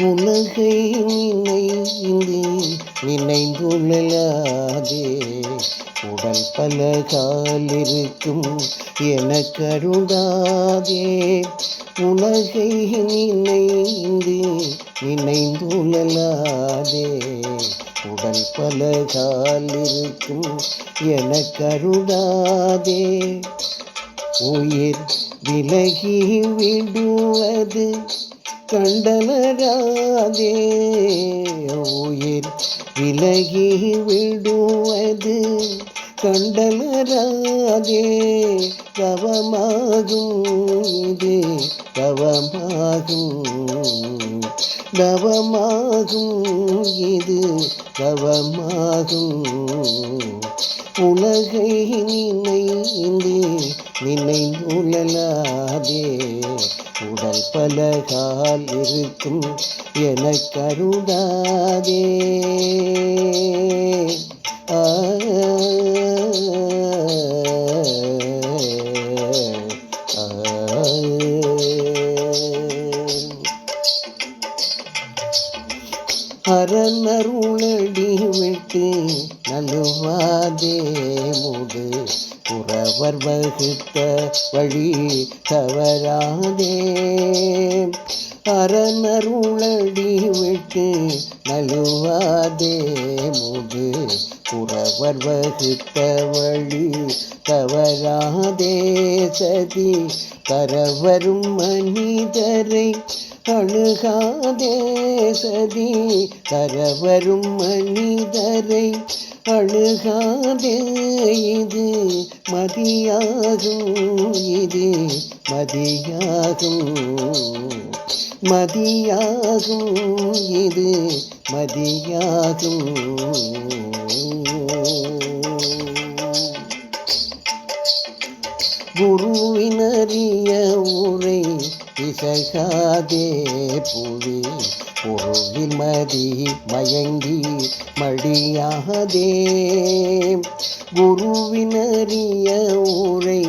உலகை நினைந்து நினைந்துழலாதே உடல் பல காலிருக்கும் என கருடாதே உலகை நினைந்து நினைந்துழலாதே உடல் பல காலிருக்கும் என கருடாதே உயிர் விலகி விடுவது கண்டனராதே உயிர் விலகி விடுவது கண்டனராதே தவமாகும் இது தவமாகும் தவமாகும் இது தவமாகும். உலகை நினைந்து நினைந்துழலாதே உடல் பலகால் இருக்கும் என கருடாதே ஆ. அரணருளடி விட்டு நலுவாதே முடு புறவர் வகுத்த வழி தவறாதே. அரணருளடி விட்டு நழுவாதே. முது புறவர் வகுத்த வழி தவறாதே. சதி தரவரும் மனிதரை அணுகாதே. சதி தரவரும் மனிதரை அழுகாது இது மதியாகும் இது மதியாகும் மதியாகும் இது மதியாகும் குருவினறிய உரை இசைகாதே புவி பொருளில் மதி மயங்கி மடியாதே. குருவினறிய உரை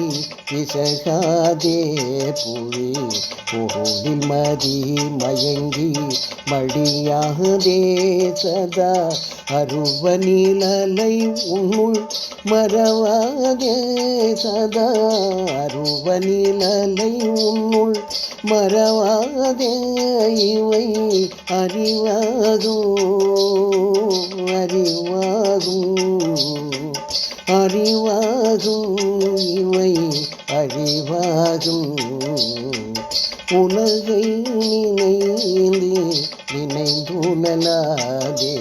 இசைகாதே புவி பொருளில் மதி மயங்கி மடியாகதே சதா. அருவ நீலலை உன்னுள் மறவாதே சதா. அருவ நீலலை உன்னுள் மறவாதே இவை அறிவாதோ? அறிவாகும் உலகை நினைந்து நினைந்துணலாதே.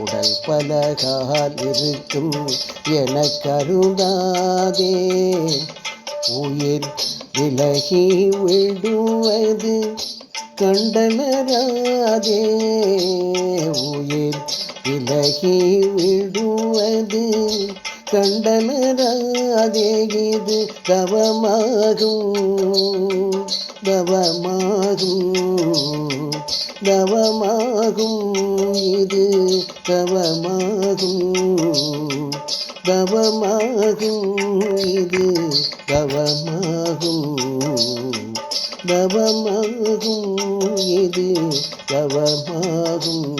உடல் பலகால் இருக்கும் என கருதாதே. உயிர் விலகி விடுவது கண்டனராதே. உயிர் விலகி விடுவது கண்டனராதே இது தவமாகும் தவமாகும் தவமாகும் இது தவமாகும் தவமாகும் இது தவமாகும் தவமாகும் இது தவமாகும்.